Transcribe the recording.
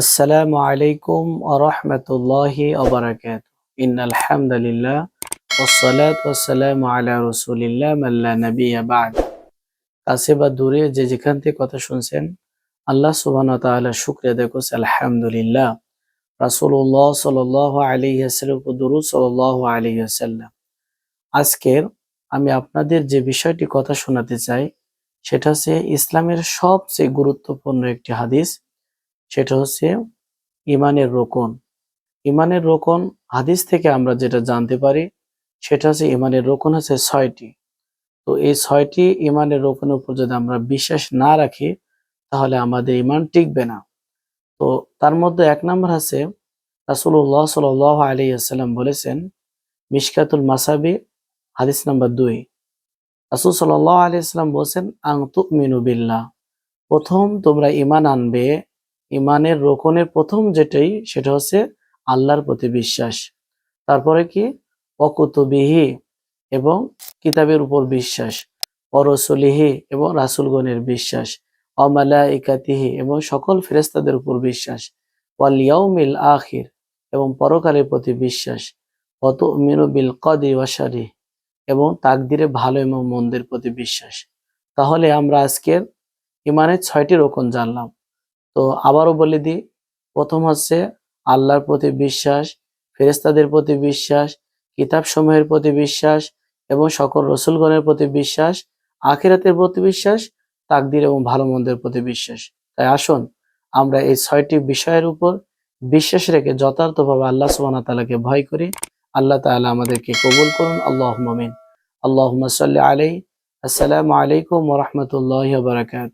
আসসালামু আলাইকুম আরহামতুল্লাহি আবরাকাত ইন আলহামদুলিল্লাহ ওসসালাত ওয়াসসালামু আলা রাসূলিল্লাহ মাল্লা নাবিয়্যা বা'দ। কাছে বা দূরে যে যেখান থেকে কথা শুনছেন, আল্লাহ সুবহানাহু ওয়া তাআলা শুকরিয়া করছি, আলহামদুলিল্লাহ। রাসূলুল্লাহ সাল্লাল্লাহু আলাইহি ওয়াসাল্লাম দুরূদ সাল্লাল্লাহু আলাইহি ওয়াসাল্লাম। আজকের আমি আপনাদের যে বিষয়টি কথা শোনাতে চাই, সেটা হচ্ছে ইসলামের সবচেয়ে গুরুত্বপূর্ণ একটি হাদিস সেটা হচ্ছে ইমানের রোকন। ইমানের রোকন হাদিস থেকে আমরা যেটা জানতে পারি, সেটা হচ্ছে ইমানের রোকন হচ্ছে ছয়টি। তো এই ছয়টি ইমানের রোকনের উপর যদি আমরা বিশ্বাস না রাখি, তাহলে আমাদের ইমান টিকবে না। তো তার মধ্যে এক নম্বর আছে রাসুল্লাহ সাল আলী আসসালাম বলেছেন, মিশকাতুল মাসাবি, হাদিস নাম্বার দুই। রাসুল সাল্লাহ আলী আসসালাম বলছেন আং তুমিনু বিল্লাহ। প্রথম তোমরা ইমান আনবে ইমানের রোকনের প্রথম যেটাই, সেটা হচ্ছে আল্লাহর প্রতি বিশ্বাস। তারপরে কি? অকুতবিহি এবং কিতাবের উপর বিশ্বাস। পরসলিহি এবং রাসুলগণের বিশ্বাস। অমালা ইকাতিহি এবং সকল ফেরেস্তাদের উপর বিশ্বাস। ওয়ালিয়াউমিল আখির এবং পরকালের প্রতি বিশ্বাস। অত মিনুবিল কদি ওয়াসারি এবং তাকদিরে ভালো এবং মন্দের প্রতি বিশ্বাস। তাহলে আমরা আজকের ইমানের ছয়টি রোকন জানলাম। তো আবারও বলে দিই, প্রথম হচ্ছে আল্লাহর প্রতি বিশ্বাস ফেরেস্তাদের প্রতি বিশ্বাস কিতাব সমূহের প্রতি বিশ্বাস এবং সকল রসুলগণের প্রতি বিশ্বাস, আখিরাতের প্রতি বিশ্বাস, তাকদির এবং ভালো মন্দের প্রতি বিশ্বাস। তাই আসুন, আমরা এই ছয়টি বিষয়ের উপর বিশ্বাস রেখে যথার্থভাবে আল্লাহ সুবাহ তালাকে ভয় করি। আল্লাহ তাআলা আমাদেরকে কবুল করুন। আল্লাহ মামিন আল্লাহ সাল্লি আলাই আসসালামু আলাইকুম ওরহমতুল্লাহ বারাকাত